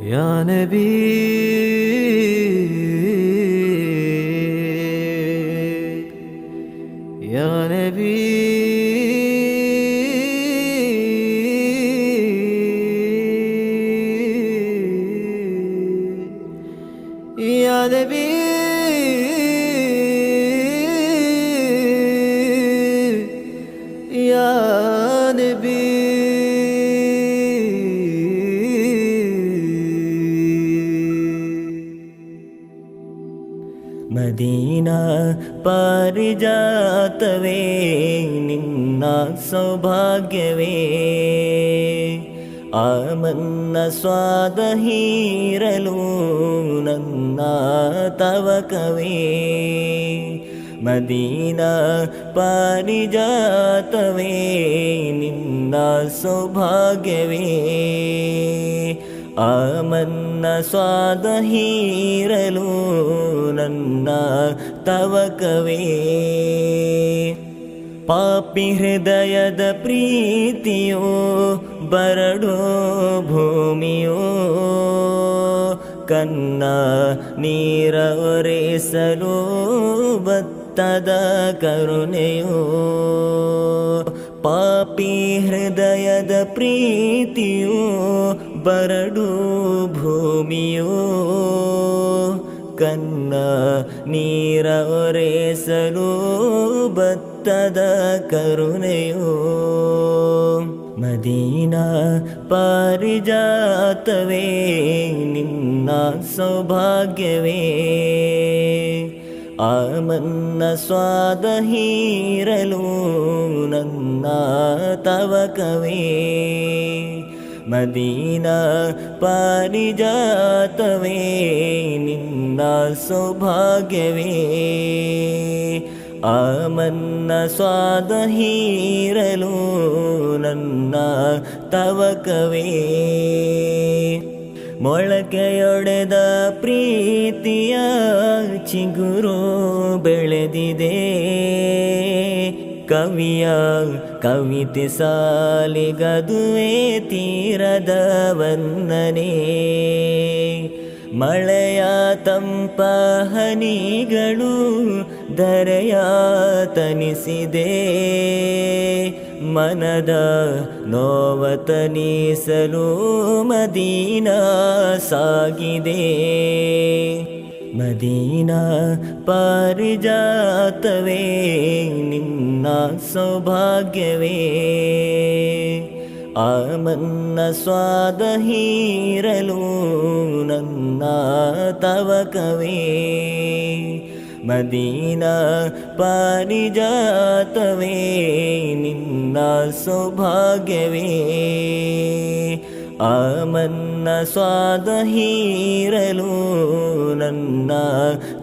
Ya Nebi. Ya Nebi. Ya Nebi. Madina ಪಾರಿಜಾತವೇ ನಿನ್ನ ಸೌಭಾಗ್ಯವೇ ಆಮನ್ನ ಸ್ವಾದ ಹೀರಲು ನನ್ನ ತವಕವೇ ಮದೀನಾ ಪಾರಿಜಾತವೇ ನಿನ್ನ ಸೌಭಾಗ್ಯವೇ ಆಮನ್ನ ಸ್ವಾದ ಹೀರಲು ನನ್ನ ತವಕವೇ. ಪಾಪಿ ಹೃದಯದ ಪ್ರೀತಿಯೋ ಬರಡೋ ಭೂಮಿಯೋ. ಕನ್ನ ನೀರ ಒರೆಸಲು ಬತ್ತದ ಕರುಣೆಯೋ. ಪಾಪಿ ಹೃದಯದ ಪ್ರೀತಿಯೋ ಬರಡು ಭೂಮಿಯೋ ಕನ್ನ ನೀರ ಒರೆಸಲು ಭತ್ತದ ಕರುಣೆಯೋ ಮದೀನಾ ಪಾರಿಜಾತವೇ ನಿನ್ನ ಸೌಭಾಗ್ಯವೇ ಆಮನ್ನ ಸ್ವಾದ ಹೀರಲು ನನ್ನ ತವಕವೇ ಮದೀನಾ ಪಾರಿಜಾತವೇ ನಿನ್ನ ಸೌಭಾಗ್ಯವೇ. ಆಮನ್ನ ಸ್ವಾದ ಹೀರಲು ನನ್ನ ತವಕವೇ. ಮೊಳಕೆಯೊಡೆದ ಪ್ರೀತಿಯ ಚಿಗುರು ಬೆಳೆದಿದೆ. ಕವಿಯ ಕವಿತೆ ಸಾಲಿಗದುವೆ ತೀರದ ವಂದನೆ ಮಳೆಯ ತಂಪ ಹನಿಗಳು ಧರೆಯ ತನಿಸಿದೆ ಮನದ ನೋವ ತನಿಸಲು ಮದೀನ ಸಾಗಿದೆ. ಮದೀನಾ ಪಾರಿಜಾತವೇ ನಿನ್ನ ಸೌಭಾಗ್ಯವೇ. ಆಮನ್ನ ಸ್ವಾದ ಹೀರಲು ನನ್ನ ತವಕವೇ. ಮದೀನಾ ಪಾರಿಜಾತವೇ ನಿನ್ನ ಸೌಭಾಗ್ಯವೇ. ಆಮನ್ನ ಸ್ವಾದ ಹೀರಲು ನನ್ನ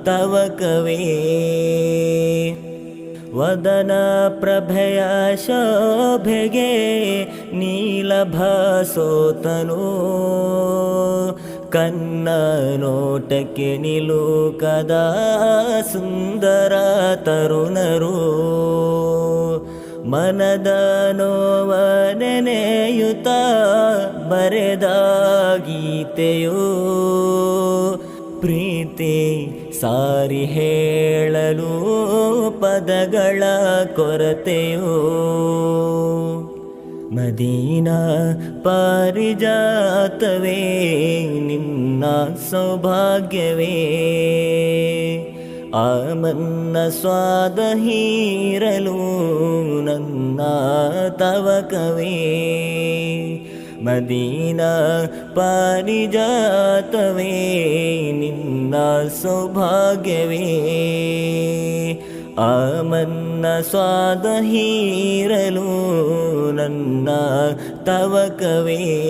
ತವಕವೇ. ವದನ ಪ್ರಭೆಯ ಶೋಭೆಗೆ ನೀಲಭಾಸೋತನು. ಕನ್ನ ನೋಟಕ್ಕೆ ನಿಲುಕದ ಸುಂದರ ತರುಣರು. ಮನದ ನೋವ ನೆನೆಯುತ್ತ ಬರೆದ ಗೀತೆಯೋ. ಪ್ರೀತಿ ಸಾರಿ ಹೇಳಲು ಪದಗಳ ಕೊರತೆಯೋ. ಮದೀನಾ ಪಾರಿಜಾತವೇ ನಿನ್ನ ಸೌಭಾಗ್ಯವೇ. ಆಮನ್ನ ಸ್ವಾದ ಹೀರಲು ನನ್ನ ತವಕವೇ ಮದೀನಾ ಪಾರಿಜಾತವೇ ನಿನ್ನ ಸೌಭಾಗ್ಯವೇ. ಆಮನ್ನ ಸ್ವಾದ ಹೀರಲು ನನ್ನ ತವಕವೇ